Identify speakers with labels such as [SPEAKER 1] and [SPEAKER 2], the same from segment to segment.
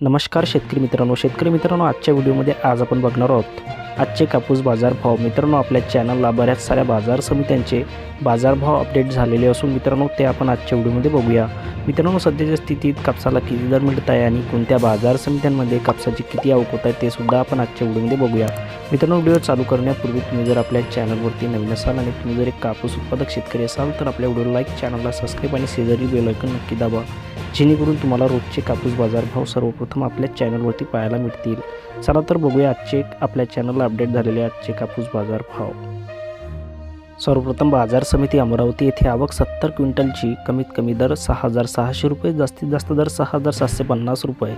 [SPEAKER 1] नमस्कार शेतकरी मित्रांनो. शेतकरी मित्रांनो आजच्या व्हिडिओमध्ये आज आपण बघणार आहोत आजचे कापूस बाजार भाव मित्रांनो आपल्या चॅनलला बऱ्याच साऱ्या बाजार समित्यांचे बाजारभाव अपडेट झालेले असून मित्रांनो ते आपण आजच्या व्हिडिओमध्ये बघूया. मित्रांनो सध्याच्या स्थितीत कापसाला किती दर मिळत आहे आणि कोणत्या बाजार समित्यांमध्ये कापसाची किती आवक होत आहे ते सुद्धा आपण आजच्या व्हिडिओमध्ये बघूया. मित्रांनो व्हिडिओ चालू करण्यापूर्वी तुम्ही जर आपल्या चॅनलवरती नवीन असाल आणि तुम्ही जर एक कापूस उत्पादक शेतकरी असाल तर आपल्या व्हिडिओ लाईक चॅनलला सबस्क्राईब आणि शेजारी बेलायकन नक्की दाबा. जेणेकरून तुम्हाला रोजचे कापूस बाजारभाव सर्वप्रथम आपल्या चॅनलवरती पाहायला मिळतील. चला तर बघूया आजचे आपल्या चॅनलला अपडेट झालेले आजचे कापूस बाजारभाव. सर्वप्रथम बाजार समिती अमरावती येथे आवक सत्तर क्विंटलची कमीत कमी दर सहा हजार सहाशे रुपये जास्तीत जास्त दर सहा हजार सातशे पन्नास रुपये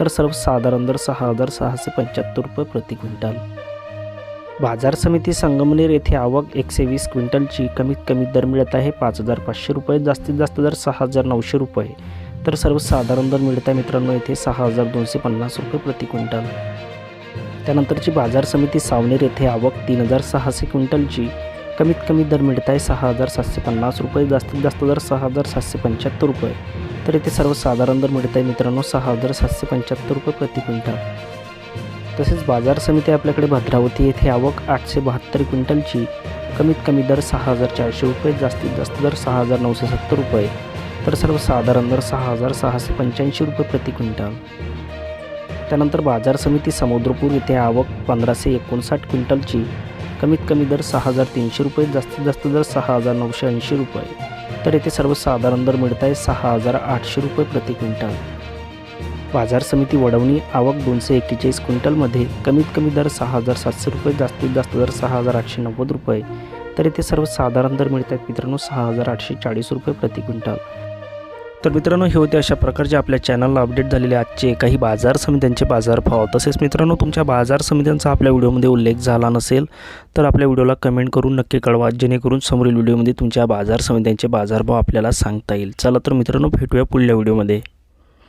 [SPEAKER 1] तर सर्वसाधारण दर सहा हजार सहाशे पंच्याहत्तर रुपये प्रति क्विंटल. बाजार समिती संगमनेर येथे आवक एकशे वीस क्विंटलची कमीत कमी दर मिळत आहे पाच हजार पाचशे रुपये जास्तीत जास्त दर सहा हजार नऊशे रुपये तर सर्वसाधारण दर मिळत आहे मित्रांनो येथे सहा हजार दोनशे पन्नास रुपये प्रति क्विंटल. त्यानंतरची बाजार समिती सावनेर येथे आवक तीन हजार सहाशे क्विंटलची. कमीत कमी दर मिळत आहे सहा हजार सातशे पन्नास रुपये जास्तीत जास्त दर सहा हजार सातशे पंच्याहत्तर रुपये. तर येथे सर्वसाधारण दर मिळत आहे मित्रांनो सहा हजार सातशे पंच्याहत्तर रुपये प्रति क्विंटल. तसेच बाजार समिती आपल्याकडे भद्रावती येथे आवक आठशे बहात्तर क्विंटलची. कमीत कमी दर सहा हजार चारशे रुपये जास्तीत जास्त दर सहा हजार नऊशे सत्तर रुपये. तर सर्वसाधारण दर सहा हजार सहाशे पंच्याऐंशी रुपये प्रति क्विंटल. त्यानंतर बाजार समिती समुद्रपूर येथे आवक पंधराशे एकोणसाठ क्विंटलची. कमीत कमी दर सहा हजार तीनशे रुपये जास्तीत जास्त दर सहा हजार नऊशे ऐंशी रुपये. तर येथे सर्वसाधारण दर मिळत आहे सहा हजार आठशे रुपये प्रति क्विंटल. बाजार समिती वडवणी आवक दोनशे एक्केचाळीस क्विंटलमध्ये कमीत कमी दर सहा हजार सातशे रुपये जास्तीत जास्त दर सहा हजार आठशे नव्वद रुपये. तर येथे सर्वसाधारण दर मिळत आहेत मित्रांनो सहा हजार आठशे चाळीस रुपये प्रति क्विंटल. तर मित्रांनो हे होते अशा प्रकारचे आपल्या चॅनलला अपडेट झालेले आजचे काही बाजार समित्यांचे बाजारभाव. तसेच मित्रांनो तुमच्या बाजार समित्यांचा आपल्या व्हिडिओमध्ये उल्लेख झाला नसेल तर आपल्या व्हिडिओला कमेंट करून नक्की कळवा जेणेकरून समोरील व्हिडिओमध्ये तुमच्या बाजार समित्यांचे बाजारभाव आपल्याला सांगता येईल. चला तर मित्रांनो भेटूया पुढल्या व्हिडिओमध्ये.